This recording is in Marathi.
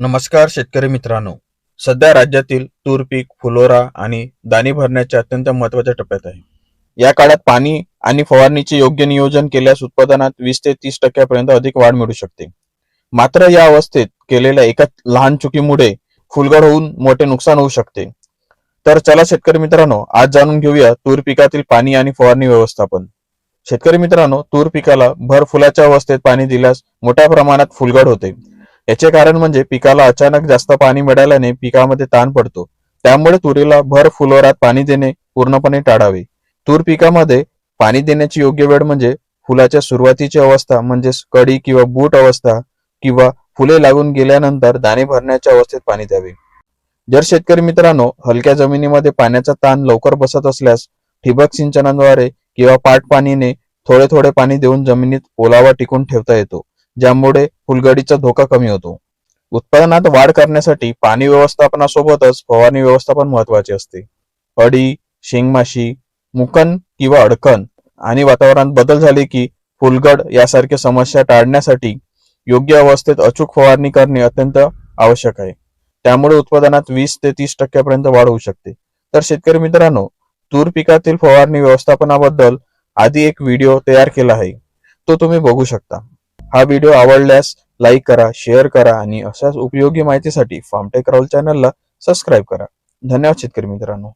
नमस्कार शेतकरी मित्रांनो. सध्या राज्यातील तूर पीक फुलोरा आणि दाणी भरण्याच्या अत्यंत महत्त्वाच्या टप्प्यात आहे. या काळात पाणी आणि फवारणीचे योग्य नियोजन केल्यास उत्पादनात वीस ते तीस टक्क्यापर्यंत अधिक वाढ मिळू शकते. मात्र या अवस्थेत केलेल्या एका लहान चुकीमुळे फुलगड होऊन मोठे नुकसान होऊ शकते. तर चला शेतकरी मित्रांनो आज जाणून घेऊया तूर पिकातील पाणी आणि फवारणी व्यवस्थापन. शेतकरी मित्रांनो तूर पिकाला भर फुलाच्या अवस्थेत पाणी दिल्यास मोठ्या प्रमाणात फुलगड होते. याचे कारण म्हणजे पिकाला अचानक जास्त पाणी मिळाल्याने पिकामध्ये ताण पडतो. त्यामुळे तुरीला भर फुलोरात पाणी देणे पूर्णपणे टाळावे. तूर पिकामध्ये पाणी देण्याची योग्य वेळ म्हणजे फुलाच्या सुरुवातीची अवस्था म्हणजेच कडी किंवा बूट अवस्था किंवा फुले लागून गेल्यानंतर दाणे भरण्याच्या अवस्थेत पाणी द्यावे. जर शेतकरी मित्रांनो हलक्या जमिनीमध्ये पाण्याचा ताण लवकर बसत असल्यास ठिबक सिंचनाद्वारे किंवा पाट पाणीने थोडे थोडे पाणी देऊन जमिनीत ओलावा टिकून ठेवता येतो. ज्यामुळे फुलगडीचा धोका कमी होतो. उत्पादनात वाढ करण्यासाठी पाणी व्यवस्थापनासोबतच फवारणी व्यवस्थापन महत्त्वाचे असते. अडी शेंगमाशी मुकन किंवा अडकण आणि वातावरणात बदल झाले की फुलगड यासारख्या समस्या टाळण्यासाठी योग्य अवस्थेत अचूक फवारणी करणे अत्यंत आवश्यक आहे. त्यामुळे उत्पादनात वीस ते तीस टक्क्यापर्यंत वाढ होऊ शकते. तर शेतकरी मित्रांनो तूर पिकातील फवारणी व्यवस्थापनाबद्दल आधी एक व्हिडिओ तयार केला आहे. तो तुम्ही बघू शकता. हा व्हिडिओ आवडल्यास लाईक करा शेअर करा आणि अशाच उपयोगी माहितीसाठी फार्मटेक राहुल चॅनलला सबस्क्राईब करा. धन्यवाद शेतकरी मित्रांनो.